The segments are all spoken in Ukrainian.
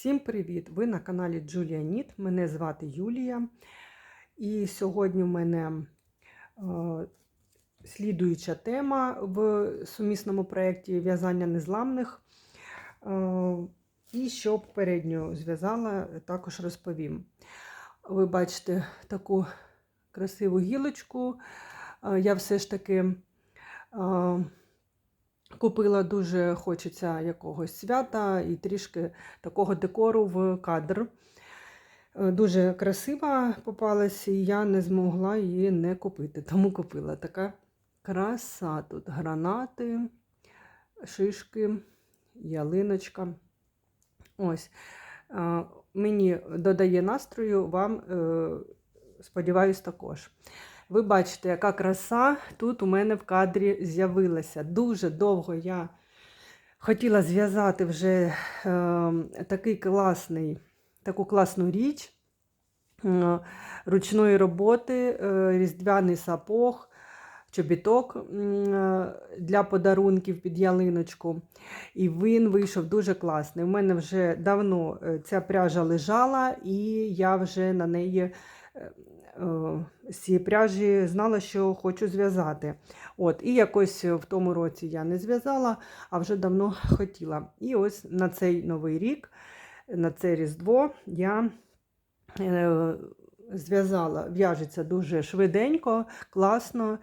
Всім привіт! Ви на каналі Джулія Ніт. Мене звати Юлія. І сьогодні в мене е, слідуюча тема в сумісному проєкті в'язання незламних. Е, і що попередньо зв'язала, також розповім. Ви бачите таку красиву гілочку. Е, я все ж таки. Е, Купила дуже хочеться якогось свята і трішки такого декору в кадр. Е, Дуже красива попалась, і я не змогла її не купити. Тому купила така краса. Тут гранати, шишки, ялиночка. Ось. Е, Мені додає настрою, вам, е, сподіваюсь, також. Ви бачите, яка краса тут у мене в кадрі з'явилася. Дуже довго я хотіла зв'язати вже е, такий класний, таку класну річ е, ручної роботи, е, різдвяний сапог, чобіток е, для подарунків під ялиночку. І він вийшов дуже класний. У мене вже давно ця пряжа лежала, і я вже на неї з цієї пряжі знала, що хочу зв'язати. От, І якось в тому році я не зв'язала, а вже давно хотіла. І ось на цей новий рік, на це Різдво я е, зв'язала, в'яжеться дуже швиденько, класно.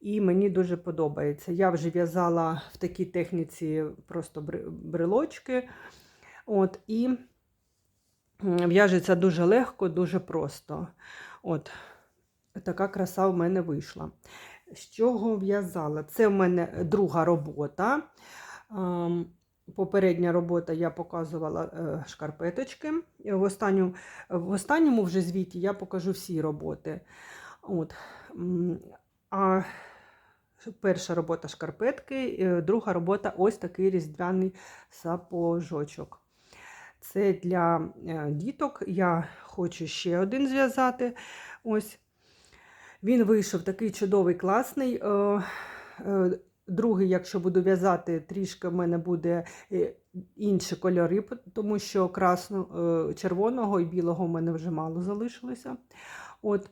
І мені дуже подобається. Я вже в'язала в такій техніці просто брелочки. От, І в'яжеться дуже легко, дуже просто. От, така краса в мене вийшла. З чого в'язала? Це в мене друга робота. Попередня робота я показувала е, шкарпеточки. В останньому в останньому вже звіті я покажу всі роботи. От. А перша робота шкарпетки, е, друга робота ось такий різдвяний сапожочок. Це для е, діток. Я хочу ще один зв'язати. Ось. Він вийшов такий чудовий, класний. Е, е, другий, якщо буду в'язати, трішки в мене буде інші кольори, тому що красно, червоного і білого в мене вже мало залишилося. От.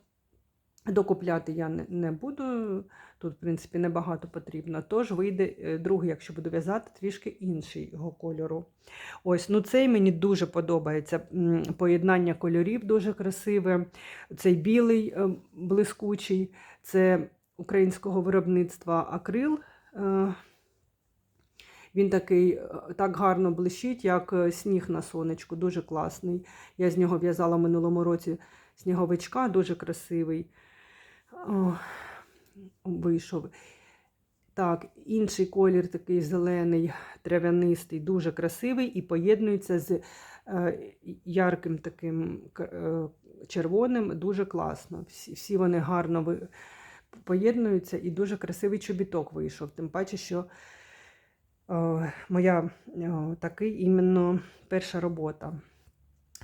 Докупляти я не буду, тут, в принципі, небагато потрібно. Тож вийде е, другий, якщо буду в'язати, трішки іншого кольору. Ось, ну Цей мені дуже подобається. Поєднання кольорів дуже красиве. Цей білий е, блискучий, це українського виробництва акрил. Е, він такий так гарно блищить, як сніг на сонечку, дуже класний. Я з нього в'язала минулому році сніговичка, дуже красивий. О, вийшов. Так, інший колір такий зелений, трав'янистий, дуже красивий і поєднується з е, ярким таким е, червоним, дуже класно. Всі вони гарно поєднуються і дуже красивий чобіток вийшов. Тим паче, що е, моя такий іменно перша робота,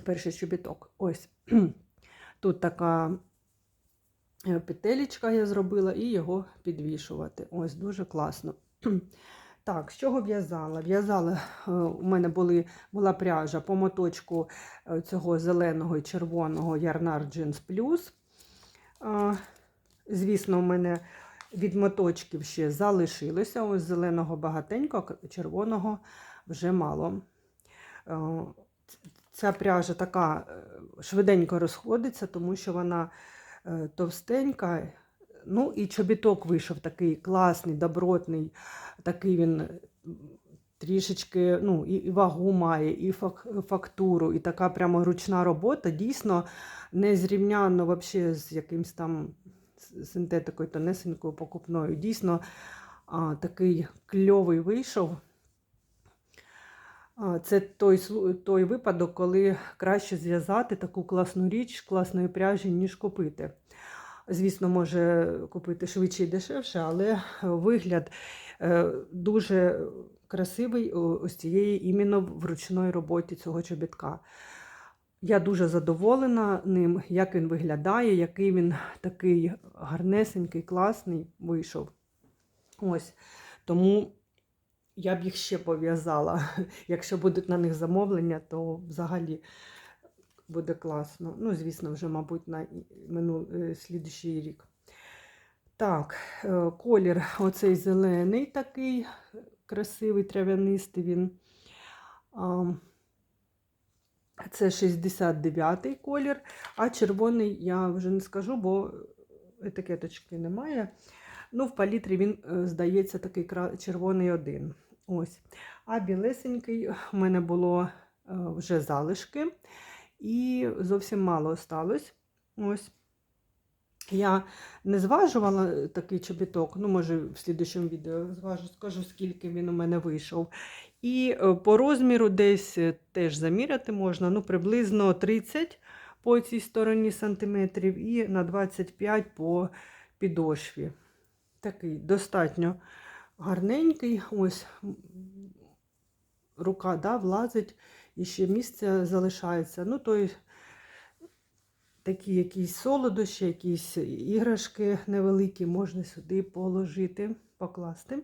перший чобіток. Ось тут така. Е, петелечка я зробила і його підвішувати. Ось дуже класно. Так, з чого в'язала? В'язала, е, у мене були, була пряжа по моточку е, цього зеленого і червоного Ярнар Jeans Plus. Звісно, у мене від моточків ще залишилося. Ось зеленого багатенько, червоного вже мало. Ця пряжа така швиденько розходиться, тому що вона товстенька. Ну і чобіток вийшов такий класний, добротний, такий він трішечки ну, і вагу має, і фактуру, і така прямо ручна робота. Дійсно незрівнянно вообще з якимось там синтетикою тонесенькою покупною. Дійсно а, такий кльовий вийшов. Це той той випадок, коли краще зв'язати таку класну річ класної пряжі, ніж купити. Звісно, може купити швидше і дешевше, але вигляд е, дуже красивий ось цієї іменно вручної роботі цього чобітка. Я дуже задоволена ним, як він виглядає, який він такий гарнесенький, класний вийшов. Ось. Тому я б їх ще пов'язала. Якщо будуть на них замовлення, то взагалі буде класно. Ну, звісно, вже, мабуть, на минул... е, рік. Так, е, колір оцей зелений такий красивий, трав'янистий він. Це 69-й колір, а червоний я вже не скажу, бо етикеточки немає. Ну, в палітрі він, е, здається, такий червоний один. Ось. А білесенький в мене було е, вже залишки, і зовсім мало осталось. Ось. Я не зважувала такий чобіток, ну, може, в слідчому відео зважу, скажу, скільки він у мене вийшов. І е, по розміру десь е, теж заміряти можна, ну, приблизно 30 по цій стороні сантиметрів і на 25 по підошві. Такий достатньо гарненький. Ось рука да, влазить, і ще місце залишається. Ну, той такі якісь солодощі, якісь іграшки невеликі можна сюди положити, покласти.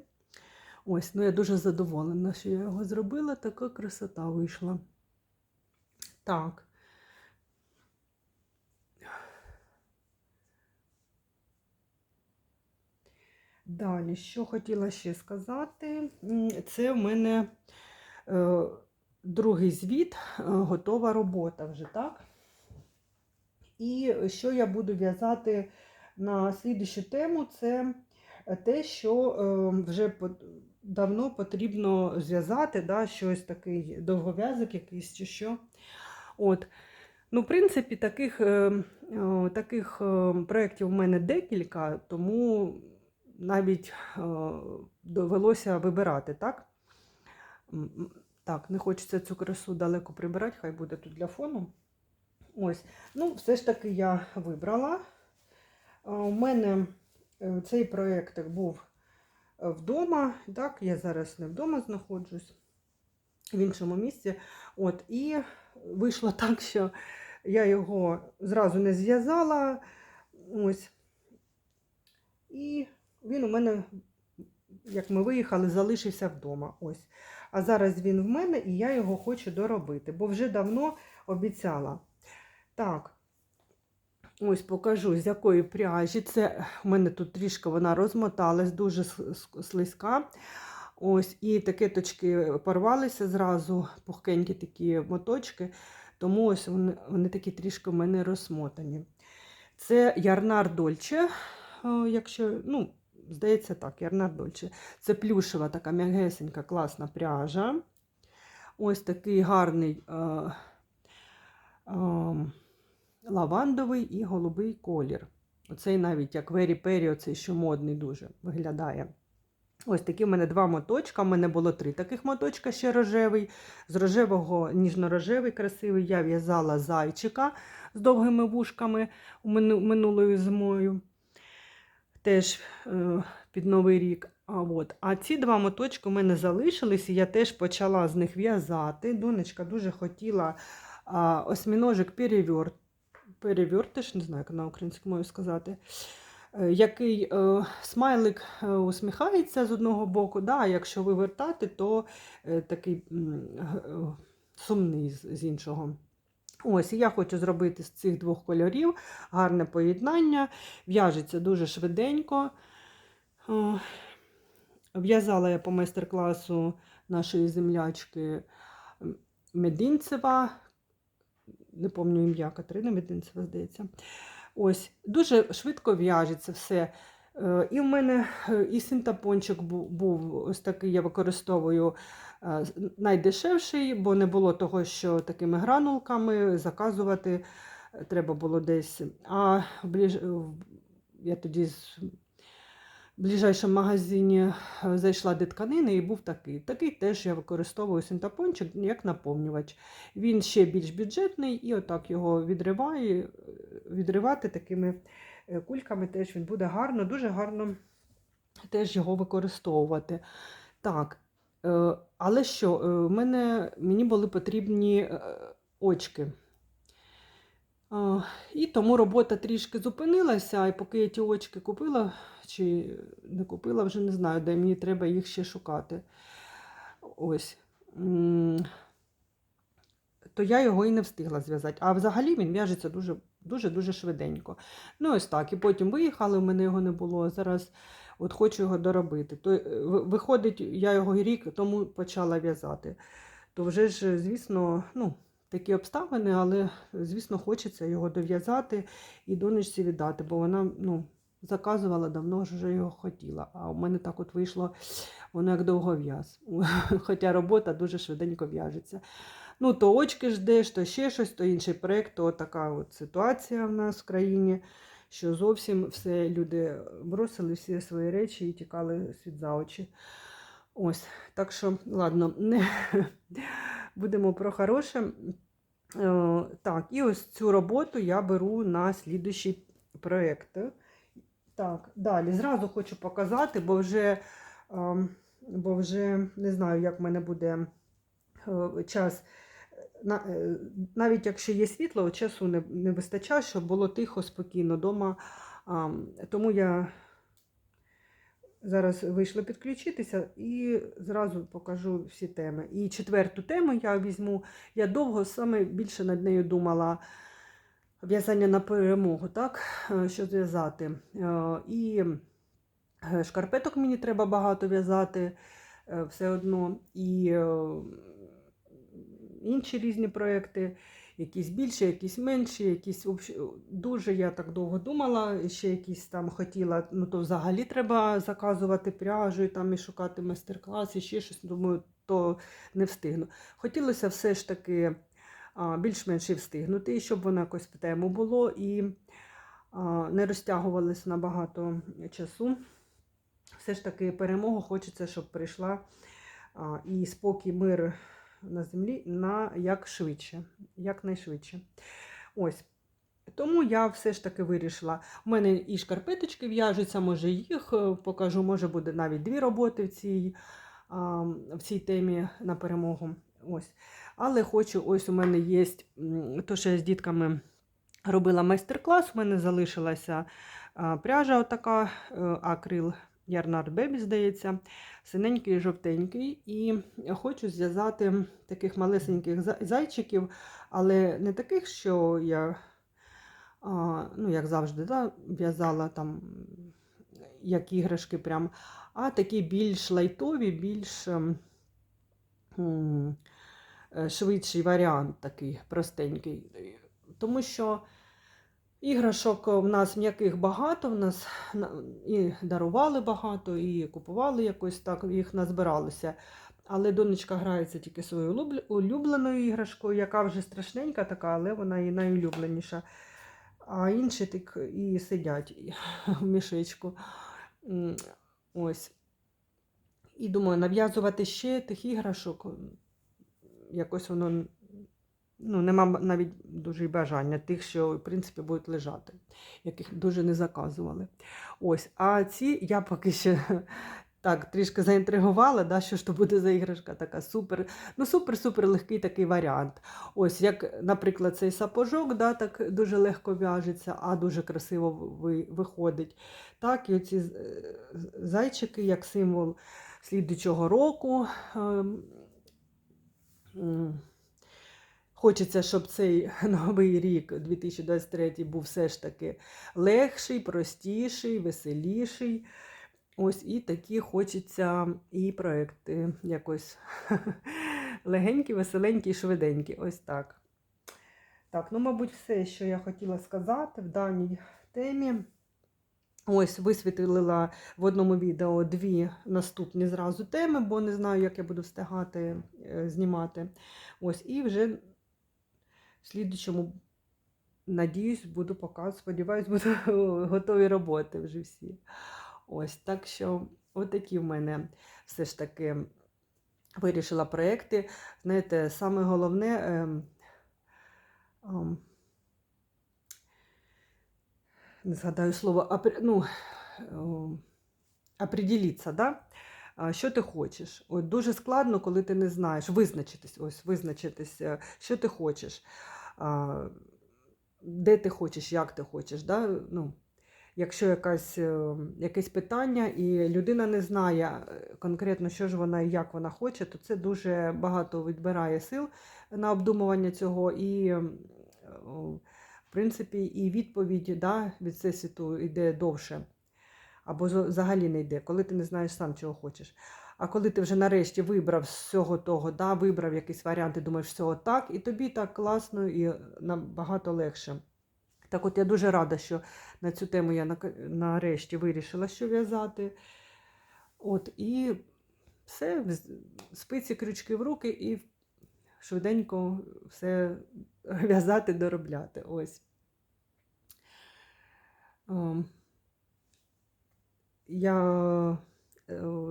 Ось, ну я дуже задоволена, що я його зробила. Така красота вийшла. Так. Далі, що хотіла ще сказати, це в мене е, другий звіт, е, готова робота вже, так? І що я буду в'язати на слідущу тему, це те, що е, вже давно потрібно зв'язати, да, щось такий довгов'язок якийсь чи що. От. Ну, в принципі, таких, таких проєктів в мене декілька, тому навіть е, довелося вибирати, так? Так, не хочеться цю красу далеко прибирати, хай буде тут для фону. Ось, ну, все ж таки я вибрала. У мене е, цей проєктик був е, вдома. Так, я зараз не вдома знаходжусь, в іншому місці. От, і вийшло так, що я його зразу не зв'язала. Ось. І він у мене, як ми виїхали, залишився вдома. Ось. А зараз він в мене і я його хочу доробити, бо вже давно обіцяла. Так, ось покажу, з якої пряжі. Це в мене тут трішки вона розмоталась, дуже слизька. Ось, і такеточки порвалися зразу, пухкенькі такі моточки, тому ось вони, вони такі трішки в мене розмотані. Це Ярнар Дольче, якщо, ну, здається так, Ярнар Дольче. Це плюшева така м'ягесенька, класна пряжа. Ось такий гарний. Е, ем, лавандовий і голубий колір. Оцей навіть як Вері Пері, оцей що модний дуже виглядає. Ось такі в мене два моточка. У мене було три таких моточка ще рожевий. З рожевого, ніжно-рожевий, красивий, я в'язала зайчика з довгими вушками минулою зимою. Теж е, під Новий рік. А, от. а ці два моточки у мене залишились, і я теж почала з них в'язати. Донечка дуже хотіла а, осьміножик перевер... перевертиш, не знаю, як на українській мові сказати. е, Який е, смайлик е, усміхається з одного боку, да, а якщо вивертати, то е, такий е, сумний з, з іншого. Ось, я хочу зробити з цих двох кольорів гарне поєднання. В'яжеться дуже швиденько. В'язала я по майстер-класу нашої землячки Мединцева. Не пам'ятаю ім'я Катерина Мединцева, здається. Ось, дуже швидко в'яжеться все. Е, І в мене е, і синтапончик був ось такий, я використовую е, найдешевший, бо не було того, що такими гранулками заказувати треба було десь. А ближ... я тоді з- в ближайшому магазині зайшла до тканини і був такий. Такий теж я використовую синтапончик як наповнювач. Він ще більш бюджетний, і отак його відриваю, відривати такими кульками теж він буде гарно, дуже гарно теж його використовувати. Так, е, але що, е, в мене, мені були потрібні е, очки. І тому робота трішки зупинилася, і поки я ті очки купила, чи не купила, вже не знаю, де мені треба їх ще шукати. Ось. То я його і не встигла зв'язати. А взагалі він в'яжеться дуже дуже-дуже швиденько. Ну, ось так. І потім виїхали, в мене його не було. Зараз от хочу його доробити. То, е, виходить, я його рік тому почала в'язати. То вже ж, звісно, ну, такі обставини, але, звісно, хочеться його дов'язати і донечці віддати, бо вона ну, заказувала давно вже його хотіла. А у мене так от вийшло, воно як довгов'яз. Хоча робота дуже швиденько в'яжеться. Ну, то очки ждеш, то ще щось, то інший проєкт, то така от ситуація в нас в країні, що зовсім все люди бросили всі свої речі і тікали світ за очі. Ось, так що, ладно, не будемо про хороше. Е, Так, і ось цю роботу я беру на слідуючий проєкт. Так, далі зразу хочу показати, бо вже, ем, бо вже не знаю, як в мене буде е, час. Е, Навіть якщо є світло, часу не, не вистачає, щоб було тихо, спокійно вдома. Тому я зараз вийшла підключитися і зразу покажу всі теми. І четверту тему я візьму. Я довго саме більше над нею думала. В'язання на перемогу, так? Е, Що зв'язати. Е, І шкарпеток мені треба багато в'язати все одно. І інші різні проекти, якісь більші, якісь менші, якісь дуже я так довго думала, ще якісь там хотіла, ну то взагалі треба заказувати пряжу і там і шукати майстер-клас, і ще щось. Думаю, то не встигну. Хотілося все ж таки більш-менш і встигнути, щоб воно якось в тему було і не розтягувалося на багато часу. Все ж таки перемогу хочеться, щоб прийшла і спокій, мир на землі на як швидше, якнайшвидше. Ось. Тому я все ж таки вирішила. У мене і шкарпеточки в'яжуться, може їх е, покажу, може буде навіть дві роботи в цій, в цій темі на перемогу. Ось. Але хочу, ось у мене є то, що я з дітками робила майстер-клас. У мене залишилася пряжа, отака е, акрил Ярнард Бебі, здається, синенький і жовтенький. І хочу зв'язати таких малесеньких зайчиків, але не таких, що я, а, ну, як завжди, да, в'язала там, як іграшки, прям, а такі більш лайтові, більш. ем, м, е, швидший варіант такий простенький. Тому що іграшок в нас м'яких багато, в нас і дарували багато, і купували якось так, їх назбиралося. Але донечка грається тільки своєю улюбленою іграшкою, яка вже страшненька така, але вона і найулюбленіша. А інші так і сидять в мішечку. Ось. І думаю, нав'язувати ще тих іграшок якось воно ну, нема навіть дуже й бажання тих, що, в принципі, будуть лежати, яких дуже не заказували. Ось, а ці я поки ще так трішки заінтригувала, да, що ж то буде за іграшка така супер, ну супер-супер легкий такий варіант. Ось, як, наприклад, цей сапожок, да, так дуже легко в'яжеться, а дуже красиво ви- виходить. Так, і оці е, зайчики як символ слідучого року. Хочеться, щоб цей новий рік 2023 був все ж таки легший, простіший, веселіший. Ось і такі хочеться і проекти якось легенькі, веселенькі, швиденькі. Ось так. Так, ну, мабуть, все, що я хотіла сказати в даній темі. Ось висвітлила в одному відео дві наступні зразу теми, бо не знаю, як я буду встигати е, знімати. Ось, і вже в слідчому, надіюсь, буду показувати, сподіваюсь, будуть готові роботи вже всі. Ось, так що, отакі в мене все ж таки вирішила проекти. Знаєте, саме головне. ем, ем, не згадаю слово, ну, определіться, да? Що ти хочеш. От дуже складно, коли ти не знаєш, визначитись, ось, визначитись, е, що ти хочеш, де ти хочеш, як ти хочеш. Да? Ну, якщо якась, е, якесь питання, і людина не знає е, конкретно, що ж вона і як вона хоче, то це дуже багато відбирає сил на обдумування цього. І, в принципі, і відповідь да, від всесвіту йде довше. Або взагалі не йде, коли ти не знаєш сам, чого хочеш. А коли ти вже нарешті вибрав з всього того, да, вибрав якийсь варіант і думаєш, все так, і тобі так класно і набагато легше. Так от я дуже рада, що на цю тему я нарешті вирішила, що в'язати. От, і все, спиці, крючки в руки і швиденько все в'язати, доробляти. Ось. Ем, Я е,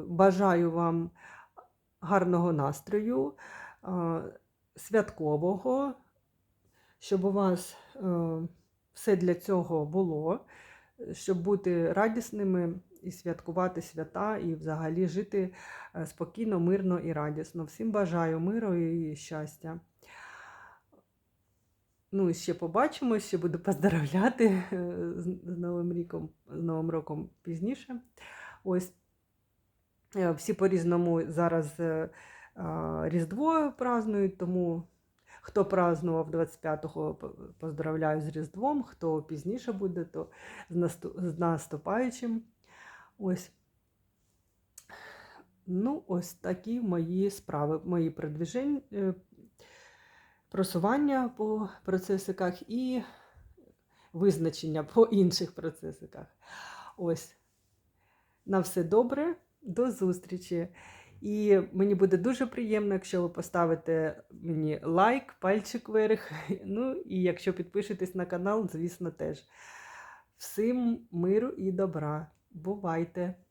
бажаю вам гарного настрою, святкового, щоб у вас е, все для цього було, щоб бути радісними і святкувати свята, і взагалі жити е, спокійно, мирно і радісно. Всім бажаю миру і щастя. Ну, і ще побачимо, ще буду поздравляти е, з Новим роком, з Новим роком пізніше. Ось всі по-різному зараз е, Різдво празднують, тому хто празднував 25-го, поздравляю з Різдвом, хто пізніше буде, то з, наступаючим. Ось. Ну, ось такі мої справи, мої продвіження, е, просування по процесиках і визначення по інших процесиках. Ось. На все добре, до зустрічі. І мені буде дуже приємно, якщо ви поставите мені лайк, пальчик вверх. Ну і якщо підпишетесь на канал, звісно, теж. Всім миру і добра. Бувайте!